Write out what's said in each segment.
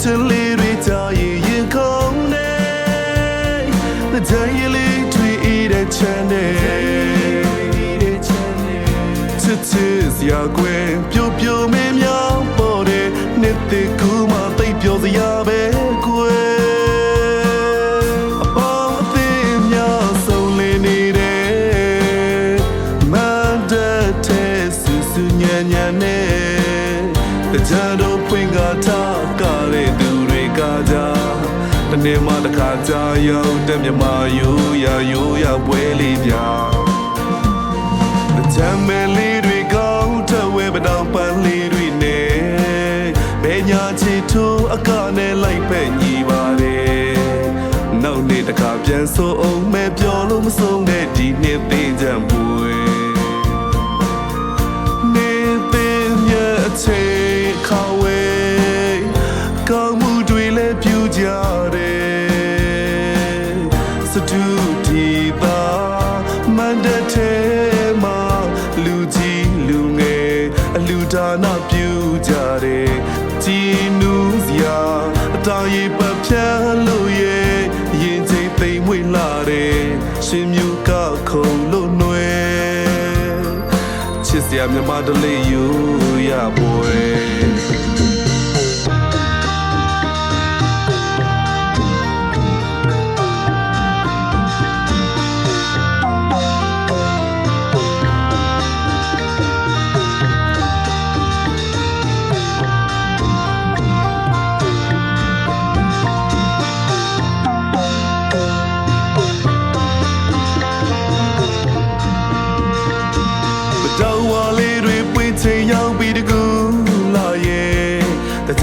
တကြတဲ့ချင်လေးတွေကြာရင်ရင်ခုန်နေတကြရဲ့လေးတွေဤတဲ့ချမ်းနေချစ်ချစ်စရာကွယ်ပြိုပြိုမင်းများပေါ်တဲ့နှစ်သက်ကူမှတိတ်ပြောစရာပဲကွယ် တနေ့မှတစ်ခါကြာရောက်တဲ့မြမယူရယူရပွဲလေးပြတကြမဲလေးတွေကောင်းထဝဲပတောင်ပန်းလေးတွေနဲ့ဘယ်ညာချီထိုးအကနဲ့လိုက်ပဲ့ညီပါတယ်နောက်နေ့တစ်ခါပြန်ဆိုအောင်မဲ့ပြောလို့မဆုံးတဲ့ဒီနှစ်သိကြံပွေနေပင်မြအချိန် အတားရိပ်ပပြတ်လို့ရဲ့ရင်ချိန်သိမ်မွေ့လာတယ်ရှင်မြူကခုံလို့နှွယ်ချစ်စရာမြမတလေးယူရပွဲ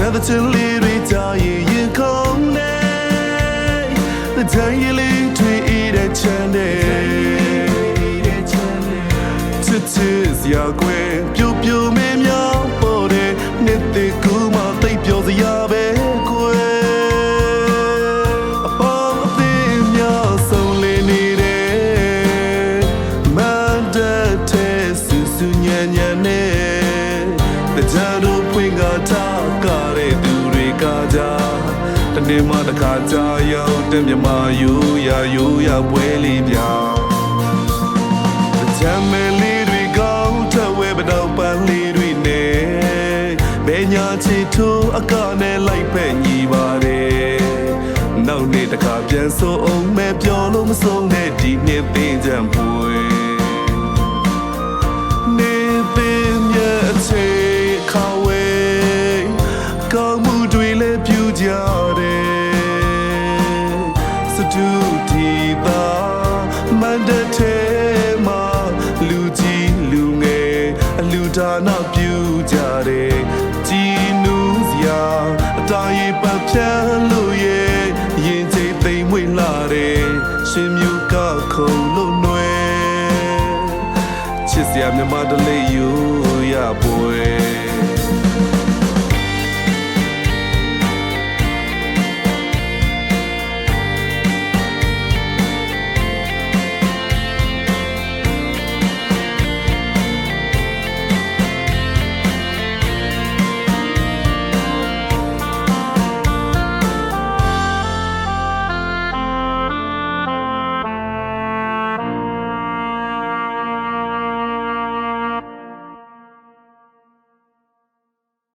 ကြတဲ့ချင်လေးတွေကြာရင်ရင်ခုန်နေတကြရဲ့လေးတွေဤတဲ့ချမ်းတဲ့ချစ်ချစ်စရာကွယ်ပြိုပြိုမင်းများပေါ်တဲ့နှစ်သက်ကူမှတိတ်ပြောစရာပဲကွယ်အပေါင်းအသင်းများဆုံးလင်းနေတယ်မန်တဲ့တဲ့ဆူဆူညံ့ညံ့ မှတစ်ခါကြာရောက်တဲ့မြမယူရယူရပွဲလေးပြတကြမဲလေးတွေကောင်းထဝဲပတော့ပန်းလေးတွေနဲ့ဘယ်ညာချီထိုးအကနဲ့လိုက်ဖက်ညီပါတယ်နောက်နေ့တစ်ခါပြန်ဆိုအောင်မဲ့ပြောလို့မဆုံးတဲ့ဒီနှစ်သိကြံပွေ ဒါနပြုကြတယ်ကြည်နူးစရာအတားရိပ်ပတ်ဖြတ်လို့ရဲ့ရင်ချိန်သိမ်မွေ့လာတယ်ရှင်မြူကခုံလို့နှွယ်ချစ်စရာမြမတလေးယူရပွဲ